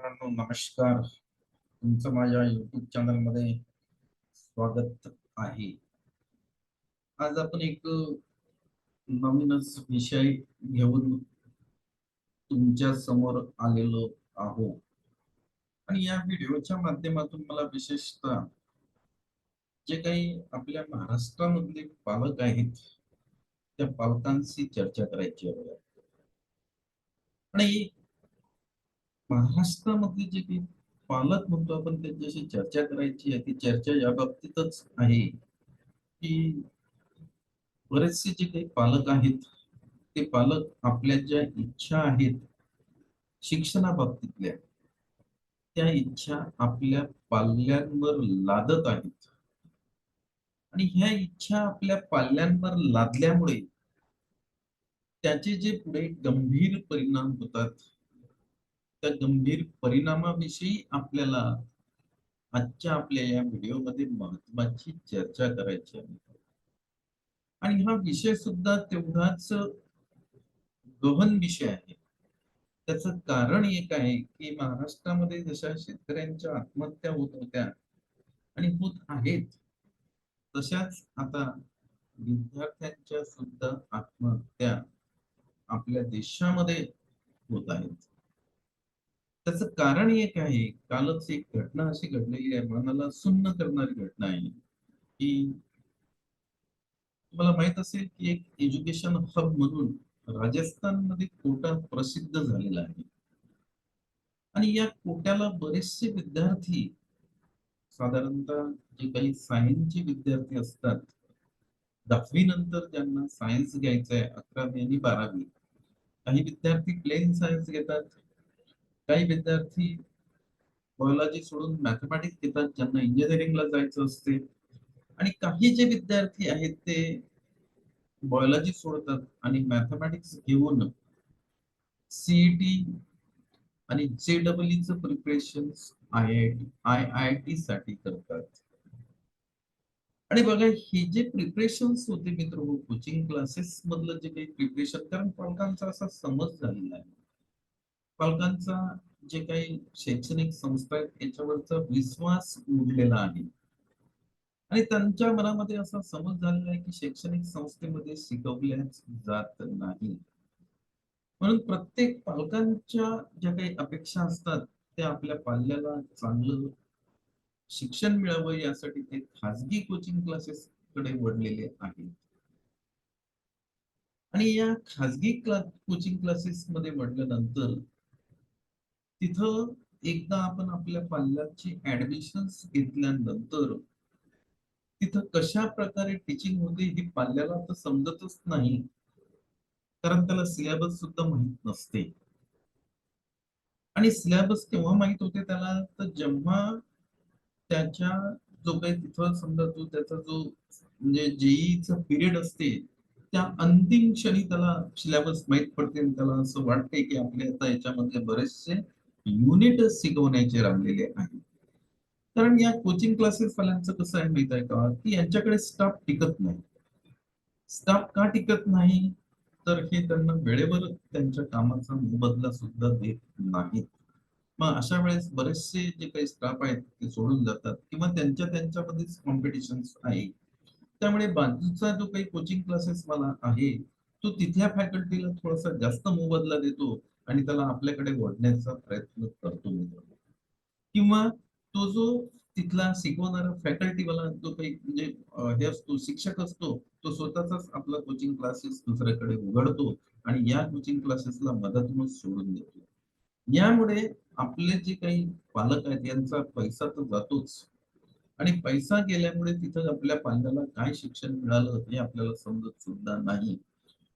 मित्रांनो नमस्कार. तुमचं माझ्या युट्यूब चॅनलमध्ये स्वागत आहे. आज आपण एक नवीनच विषय घेऊन तुमच्यासमोर आलेलो आहोत. आणि या व्हिडिओच्या माध्यमातून मला विशेषतः जे काही आपल्या महाराष्ट्रामधले पालक आहेत त्या पालकांशी चर्चा करायची आहे. आणि महाराष्ट्रामधले जे काही पालक म्हणतो आपण त्यांच्याशी चर्चा करायची आहे ती चर्चा या बाबतीतच आहे की बरेचसे जे काही पालक आहेत ते पालक आपल्या ज्या इच्छा आहेत शिक्षणाबाबतीतल्या त्या इच्छा आपल्या पाल्यांवर लादत आहेत. आणि ह्या इच्छा आपल्या पाल्यांवर लादल्यामुळे त्याचे जे पुढे गंभीर परिणाम होतात त्या गंभीर परिणामाविषयी आपल्याला आजच्या आपल्या या व्हिडिओमध्ये महत्वाची चर्चा करायची आहे. आणि हा विषय सुद्धा तेवढाच गहन विषय आहे. त्याच कारण एक आहे की महाराष्ट्रामध्ये जशा शेतकऱ्यांच्या आत्महत्या होत होत्या आणि होत आहेत तशाच आता विद्यार्थ्यांच्या सुद्धा आत्महत्या आपल्या देशामध्ये होत आहेत. त्याचं कारण एक आहे कालच एक घटना अशी घडलेली आहे मनाला सुन्न करणारी घटना आहे की तुम्हाला माहीत असेल की एक एज्युकेशन हब म्हणून राजस्थानमध्ये कोटा प्रसिद्ध झालेला आहे. आणि या कोट्याला बरेचसे विद्यार्थी साधारणतः जे काही सायन्सचे विद्यार्थी असतात दहावी नंतर ज्यांना सायन्स घ्यायचं आहे अकरावी आणि बारावी काही विद्यार्थी प्लेन सायन्स घेतात. काही विद्यार्थी बायोलॉजी सोडून मॅथमॅटिक्स घेतात ज्यांना इंजिनिअरिंगला जायचं असते. आणि काही जे विद्यार्थी आहेत ते बायोलॉजी सोडतात आणि मॅथमॅटिक्स घेऊन सीईटी आणि जे डबलईचं preparation I I T I I T साठी करतात. आणि बघा हे जे प्रिपरेशन होते मित्र कोचिंग क्लासेस मधलं जे काही प्रिपरेशन कारण पालकांचा असा समज झालेला आहे. पालकांचा जे काही शैक्षणिक संस्था आहेत याच्यावरचा विश्वास उडलेला आहे. आणि त्यांच्या मनामध्ये असा समज झालेला आहे की शैक्षणिक संस्थेमध्ये शिकवल्याच जात नाही. म्हणून प्रत्येक पालकांच्या ज्या काही अपेक्षा असतात त्या आपल्या पाल्याला चांगलं शिक्षण मिळावं यासाठी ते खाजगी कोचिंग क्लासेस कडे वळलेले आहेत. आणि या खाजगी क्ला कोचिंग क्लासेस मध्ये वडल्यानंतर तिथं एकदा आपण आपल्या पाल्याची ऍडमिशन घेतल्यानंतर तिथं कशा प्रकारे टीचिंग होते हे पाल्याला तर समजतच नाही. कारण त्याला सिलेबस सुद्धा माहीत नसते. आणि सिलेबस केव्हा माहीत होते त्याला? तर जेव्हा त्याच्या जो काही तिथं समजा तो त्याचा जो म्हणजे जेईचा पिरियड असते त्या अंतिम क्षणी त्याला सिलेबस माहीत पडते आणि त्याला असं वाटते की आपल्या आता याच्यामध्ये बरेचसे युनिट शिकवण्याचे राहिलेले आहे कारण या कोचिंग क्लासेस वाल्यांचं कसं आहे माहीत आहे का? की यांच्याकडे स्टाफ टिकत नाही. स्टाफ का टिकत नाही? तर हे त्यांना वेळेवर त्यांच्या कामाचा मोबदला सुद्धा देत नाहीत. मग अशा वेळेस बरेचसे जे काही स्टाफ आहेत ते सोडून जातात किंवा त्यांच्या त्यांच्यामध्येच कॉम्पिटिशन आहे. त्यामुळे बाजूचा जो काही कोचिंग क्लासेस वाला आहे तो तिथल्या फॅकल्टीला थोडासा जास्त मोबदला देतो. आणि त्याला आपल्याकडे ओढण्याचा प्रयत्न करतो मित्र. किंवा तो जो तिथला शिकवणारा फॅकल्टीवाला जो काही म्हणजे हे असतो शिक्षक असतो तो स्वतःचाच आपला कोचिंग क्लासेस दुसऱ्याकडे उघडतो आणि या कोचिंग क्लासेसला मदत म्हणून सोडून देतो. यामुळे आपले जे काही पालक आहेत यांचा पैसा तर जातोच. आणि पैसा गेल्यामुळे तिथं आपल्या पाल्याला काय शिक्षण मिळालं हे आपल्याला समजत सुद्धा नाही.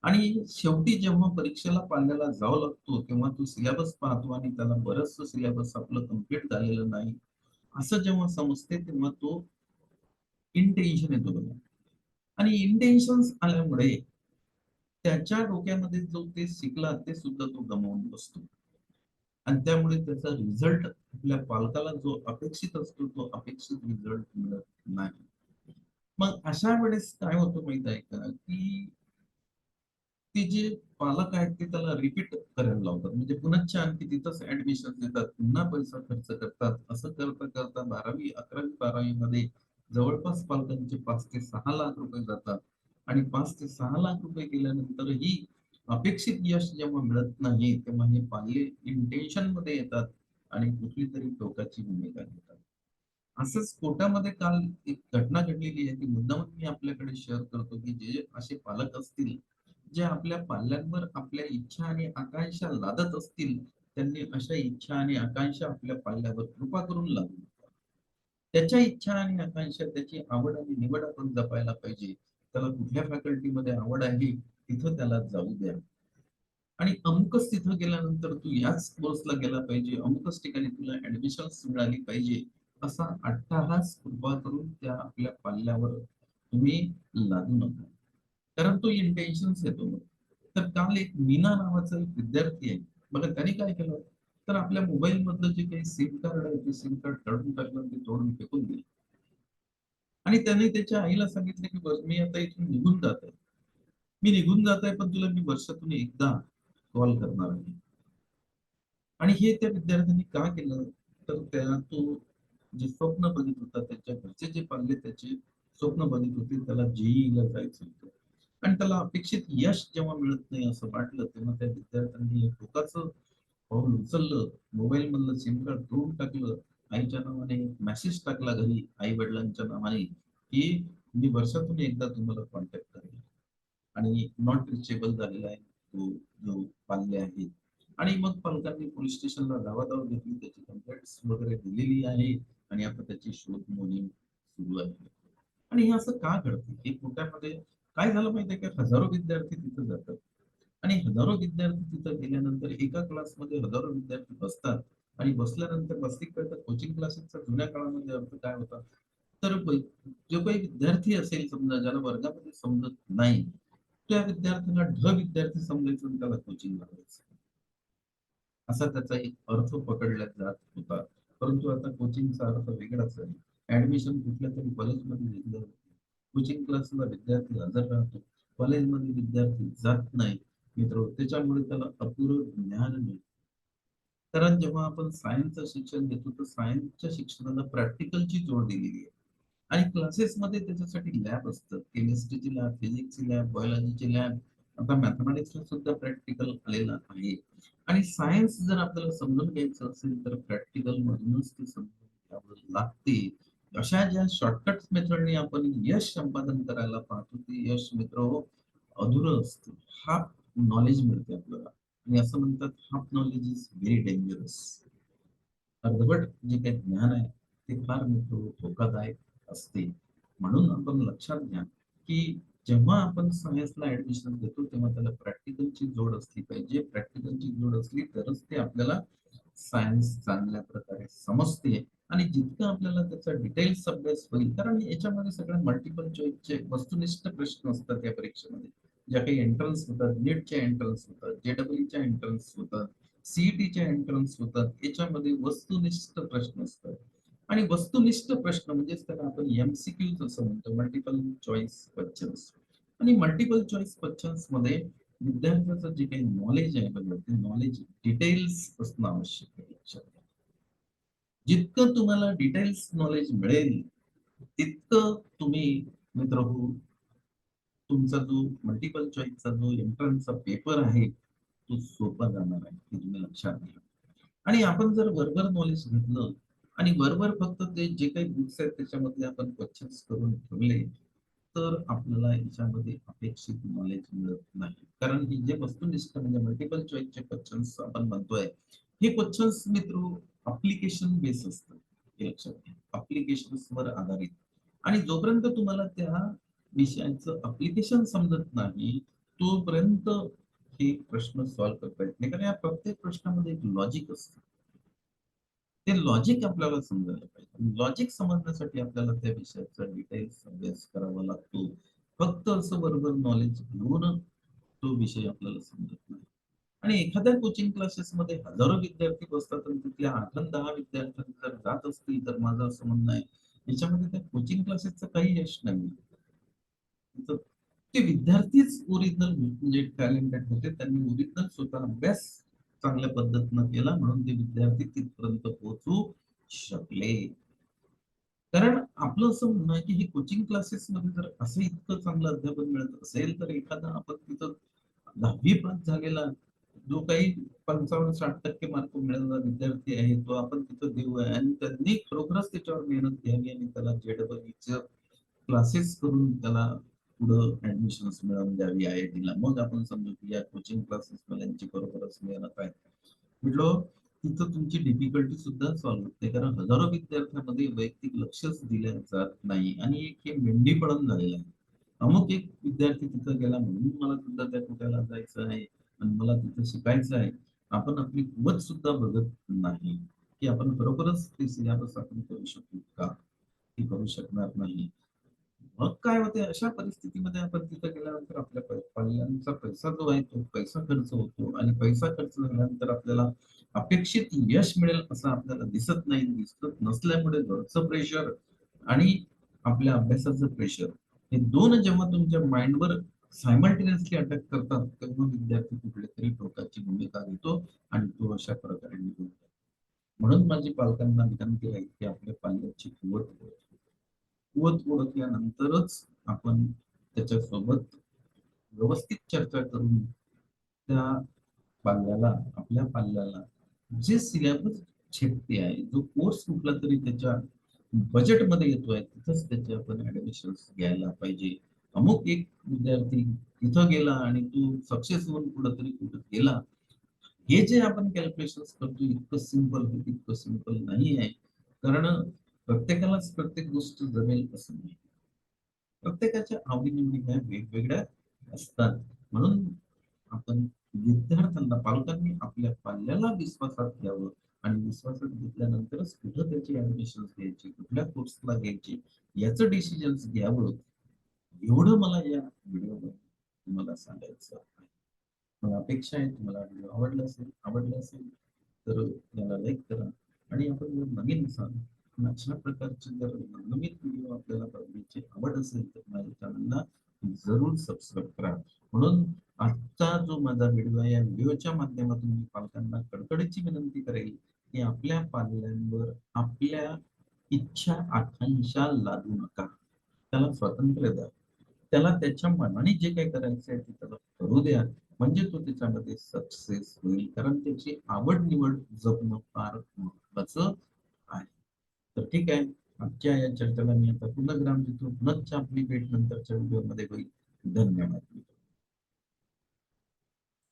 आणि शेवटी जेव्हा परीक्षेला पाल्याला जावं लागतो तेव्हा तो सिलेबस पाहतो आणि त्याला बरंच सिलेबस आपलं कंप्लीट झालेलं नाही. असं जेव्हा समजते तेव्हा तो इंटेन्शन येतो बघा. आणि इंटेन्शन आल्यामुळे त्याच्या डोक्यामध्ये जो ते शिकला ते सुद्धा तो गमावून बसतो. आणि त्यामुळे त्याचा रिझल्ट आपल्या पालकाला जो अपेक्षित असतो तो अपेक्षित रिझल्ट मिळत नाही. मग अशा वेळेस काय होतं माहीत आहे का? की ते जे पालक आहेत ते त्याला रिपीट करायला लावतात. म्हणजे पुनश्च आणखी तिथंच ऍडमिशन देतात पुन्हा पैसा खर्च करतात. असं करता करता बारावी अकरावी बारावी मध्ये जवळपास पालकांचे पाच ते सहा लाख रुपये जातात. आणि पाच ते सहा लाख रुपये गेल्यानंतरही अपेक्षित यश जेव्हा मिळत नाही तेव्हा हे पाल्य इंटेन्शनमध्ये येतात आणि कुठली तरी टोकाची भूमिका घेतात. असंच कोर्टामध्ये काल एक घटना घडलेली आहे. ती मुद्दाम मी आपल्याकडे शेअर करतो की जे असे पालक असतील जे आपल्या पाल्यांवर आपल्या इच्छा आणि आकांक्षा लादत असतील त्यांनी अशा इच्छा आणि आकांक्षा आपल्या पाल्यावर कृपा करून लादू त्याच्या इच्छा आणि आकांक्षा त्याची आवड आणि निवड आपण जपायला पाहिजे. त्याला कुठल्या फॅकल्टीमध्ये आवड आहे तिथं त्याला जाऊ द्या. आणि अमुकच तिथं गेल्यानंतर तू याच कोर्सला गेला पाहिजे अमुकच ठिकाणी तुला ऍडमिशन मिळाली पाहिजे असा अट्टाहास कृपा करून त्या आपल्या पाल्यावर तुम्ही लादू नका. कारण तो इंटेन्शन्स येतो. मग तर काल एक मीना नावाचा एक विद्यार्थी आहे. बघा त्याने काय केलं? तर आपल्या मोबाईल मधलं जे काही सिम कार्ड आहे ते सिम कार्ड काढून टाकलं ते तोडून फेकून दिलं. आणि त्याने त्याच्या आईला सांगितलं की बस मी आता इथून निघून जात आहे मी निघून जात आहे पण तुला मी वर्षातून एकदा कॉल करणार आहे. आणि हे त्या विद्यार्थ्यांनी का केलं? तर त्या तो जे स्वप्न बघित होता त्याच्या घरचे जे पाल्ले त्याचे स्वप्न बघित होते त्याला जेईला जायचं होतं. आणि त्याला अपेक्षित यश जेव्हा मिळत नाही असं वाटलं तेव्हा त्या विद्यार्थ्यांनी एक टोकाचं पाऊल उचललं मोबाईल मधलं सिम कार्ड तोडून टाकलं आईच्या नावाने मेसेज टाकला घरी आई वडिलांच्या नावाने की मी वर्षातून एकदा तुम्हाला कॉन्टॅक्ट करेल आणि नॉट रिचेबल झालेला आहे तो जो पाल्य आहे आणि मग पालकांनी पोलीस स्टेशनला धावाधाव घेतली त्याची कंप्लेंट वगैरे दिलेली आहे आणि आता त्याची शोध मोहीम सुरू आहे. आणि हे असं का घडतं? हे कोट्यामध्ये काय झालं माहितीये का? हजारो विद्यार्थी तिथं जातात. आणि हजारो विद्यार्थी तिथं गेल्यानंतर एका क्लासमध्ये हजारो विद्यार्थी बसतात. आणि बसल्यानंतर वास्तविक करता कोचिंग क्लासेसचा जुन्या काळामध्ये अर्थ काय होता? तर जो काही विद्यार्थी असेल समजा ज्याला वर्गामध्ये समजत नाही त्या विद्यार्थ्यांना ढ विद्यार्थी समजायचं आणि त्याला कोचिंग लावायचं. असा त्याचा एक अर्थ पकडला जात होता. परंतु आता कोचिंगचा अर्थ वेगळाच आहे. ऍडमिशन कुठल्या तरी कॉलेजमध्ये घेतलं कोचिंग क्लासला विद्यार्थी हजर राहतो. कॉलेजमध्ये विद्यार्थी जात नाही मित्र. त्याच्यामुळे त्याला अपुरं ज्ञान मिळतं कारण जेव्हा आपण सायन्सचं शिक्षण घेतो तर सायन्सच्या शिक्षणाला प्रॅक्टिकलची जोड दिलेली आहे. आणि क्लासेसमध्ये त्याच्यासाठी लॅब असतात केमिस्ट्रीची लॅब फिजिक्सची लॅब बायोलॉजीची लॅब आता मॅथमॅटिक्सला सुद्धा प्रॅक्टिकल आलेला आहे. आणि सायन्स जर आपल्याला समजून घ्यायचं असेल तर प्रॅक्टिकल मधूनच ते समजून घ्यावं लागते. अशा ज्या शॉर्टकट मेथडने आपण यश संपादन करायला पाहतो ते यश मित्र हो, अधुरं असतं. हाफ नॉलेज मिळते आपल्याला. आणि असं म्हणतात half knowledge is very dangerous अर्धवट जे काही ज्ञान आहे ते फार मित्र हो, धोकादायक असते. म्हणून आपण लक्षात घ्या की जेव्हा आपण सायन्सला ऍडमिशन घेतो तेव्हा त्याला प्रॅक्टिकलची जोड असली पाहिजे. प्रॅक्टिकलची जोड असली तरच ते आपल्याला सायन्स चांगल्या प्रकारे समजते. आणि जितकं आपल्याला त्याचा डिटेल्स अभ्यास होईल कारण याच्यामध्ये सगळे मल्टिपल चॉईसचे वस्तुनिष्ठ प्रश्न असतात या परीक्षेमध्ये. ज्या काही एंट्रन्स होतात नीटच्या एंट्रन्स होतात जेडब्ल्यूच्या एंट्रन्स होतात सीईटीच्या एंट्रन्स होतात याच्यामध्ये वस्तुनिष्ठ प्रश्न असतात. आणि वस्तुनिष्ठ प्रश्न म्हणजेच त्याला आपण एमसीक्यूज असं म्हणतो मल्टिपल चॉईस क्वेश्चन्स आणि मल्टिपल चॉईस क्वेश्चन्समध्ये विद्यार्थ्याचं जे काही नॉलेज आहे बघा ते नॉलेज डिटेल्स असणं आवश्यक आहे. जितकं तुम्हाला डिटेल्स नॉलेज मिळेल तितकं तुम्ही मित्र हो. तुमचा जो मल्टिपल चॉईसचा जो एंट्रन्सचा पेपर आहे तो सोपा जाणार आहे हे तुम्ही लक्षात घ्या. आणि आपण जर वरवर नॉलेज घेतलं आणि वरवर फक्त ते जे काही बुक्स आहेत त्याच्यामधले आपण क्वेश्चन्स करून ठेवले तर आपल्याला याच्यामध्ये अपेक्षित नॉलेज मिळत नाही. कारण ही जे वस्तुनिष्ठ म्हणजे मल्टिपल चॉईसचे क्वेश्चन्स आपण म्हणतोय हे क्वेश्चन्स मित्र अप्लिकेशन बेस असतात हे लक्षात घ्या. अप्लिकेशन वर आधारित. आणि जोपर्यंत तुम्हाला त्या विषयांचं अप्लिकेशन समजत नाही तोपर्यंत हे प्रश्न सॉल्व्ह करता येत नाही. कारण या प्रत्येक प्रश्नामध्ये एक लॉजिक असतं. ते लॉजिक आपल्याला समजायला पाहिजे. लॉजिक समजण्यासाठी आपल्याला त्या विषयाचा डिटेल्स अभ्यास करावा लागतो. फक्त असं बरोबर नॉलेज घेऊन तो विषय आपल्याला समजत नाही. आणि एखाद्या कोचिंग क्लासेस मध्ये हजारो विद्यार्थी बसतात आणि तिथल्या आठ आणि दहा विद्यार्थ्यांनी जर जात असतील तर माझं असं म्हणणं आहे याच्यामध्ये त्या कोचिंग क्लासेसचं काही यश नाही ते विद्यार्थीच ओरिजिनल म्हणजे टॅलेंटेड होते त्यांनी ओरिजिनल स्वतः अभ्यास चांगल्या पद्धतीनं केला म्हणून ते विद्यार्थी तिथपर्यंत पोहोचू शकले. कारण आपलं असं म्हणणं आहे की हे कोचिंग क्लासेस मध्ये जर असं इतकं चांगलं अध्यापन मिळत असेल तर एखादा आपण तिथं दहावी पास झालेला जो काही पंचावन्न साठ टक्के मार्क मिळणारा विद्यार्थी आहे तो आपण तिथं देऊ आहे. आणि त्यांनी खरोखरच त्याच्यावर मेहनत घ्यावी आणि त्याला जेडबलईचं क्लासेस करून त्याला पुढं ऍडमिशन मिळवून द्यावी आय आय टीला मग आपण समजू की या कोचिंग क्लासेस वाल्यांची खरोखरच मेहनत आहे. म्हटलं तिथं तुमची डिफिकल्टी सुद्धा सॉल्व्ह होते. कारण हजारो विद्यार्थ्यांमध्ये वैयक्तिक लक्षच दिले जात नाही. आणि एक हे मेंढीपणन झालेलं आहे. अमुक एक विद्यार्थी तिथं गेला म्हणून मला सुद्धा त्या कुठ्याला जायचं आहे. आणि मला तिथं शिकायचं आहे. आपण आपली कुवत सुद्धा बघत नाही की आपण खरोखरच ते सिलेबस आपण करू शकू का? ती करू शकणार नाही. मग काय होते? अशा परिस्थितीमध्ये आपण तिथे गेल्यानंतर आपल्या पाल्यांचा पैसा जो आहे तो पैसा खर्च होतो आणि पैसा खर्च झाल्यानंतर आपल्याला अपेक्षित यश मिळेल असं आपल्याला दिसत नाही दिसत नसल्यामुळे घरचं प्रेशर आणि आपल्या अभ्यासाचं प्रेशर हे दोन जेव्हा तुमच्या माइंडवर सायमल्टेनियसली अटॅक करतात तेव्हा विद्यार्थी कुठल्या तरी टोकाची भूमिका घेतो आणि तो अशा प्रकारे निघून जातो. म्हणून माझी पालकांना विनंती आहे की आपल्या पाल्याची कुवत ओळख कुवत ओळखल्यानंतरच आपण त्याच्यासोबत व्यवस्थित चर्चा करून त्या पाल्याला आपल्या पाल्याला जे सिलेबस छेदते आहे जो कोर्स कुठला तरी त्याच्या बजेटमध्ये येतोय तिथंच त्याचे आपण ऍडमिशन घ्यायला पाहिजे अमुक एक विद्यार्थी तिथं गेला आणि तू सक्सेस होऊन कुठंतरी कुठं गेला. हे जे आपण कॅल्क्युलेशन करतो इतकं सिंपल इतकं सिंपल नाही आहे कारण प्रत्येकालाच प्रत्येक गोष्ट जमेल असं नाही. प्रत्येकाच्या आवडीनिवडी ह्या वेगवेगळ्या असतात. म्हणून आपण विद्यार्थ्यांना पालकांनी आपल्या पाल्याला विश्वासात घ्यावं आणि विश्वासात घेतल्यानंतरच कुठं त्याची ऍडमिशन घ्यायची कुठल्या कोर्सला घ्यायची याचं डिसिजन घ्यावं. एवढं मला या व्हिडिओमध्ये तुम्हाला सांगायचं आहे. मला अपेक्षा आहे तुम्हाला व्हिडिओ आवडला असेल आवडला असेल तर याला लाईक करा. आणि आपण जर नवीन असाल अशा प्रकारचे जर नवीन व्हिडिओ आपल्याला बघण्याची आवड असेल तर माझ्या चॅनलला जरूर सबस्क्राईब करा. म्हणून आजचा जो माझा व्हिडिओ आहे या व्हिडिओच्या माध्यमातून मी पालकांना कडकडीची विनंती करेल की आपल्या पाल्यांवर आपल्या इच्छा आकांक्षा लादू नका. त्याला स्वातंत्र्य द्या. त्याला त्याच्या मनाने जे काही करायचं आहे ते त्याला करू द्या. म्हणजे तो त्याच्यामध्ये सक्सेस होईल. कारण त्याची आवड निवड जपणं फार महत्वाचं आहे. तर ठीक आहे. आजच्या या चर्चेला मी आता पुनर्ग्राम देतो. पुनश्च आपली भेट नंतरच्या व्हिडिओमध्ये होईल. धन्यवाद.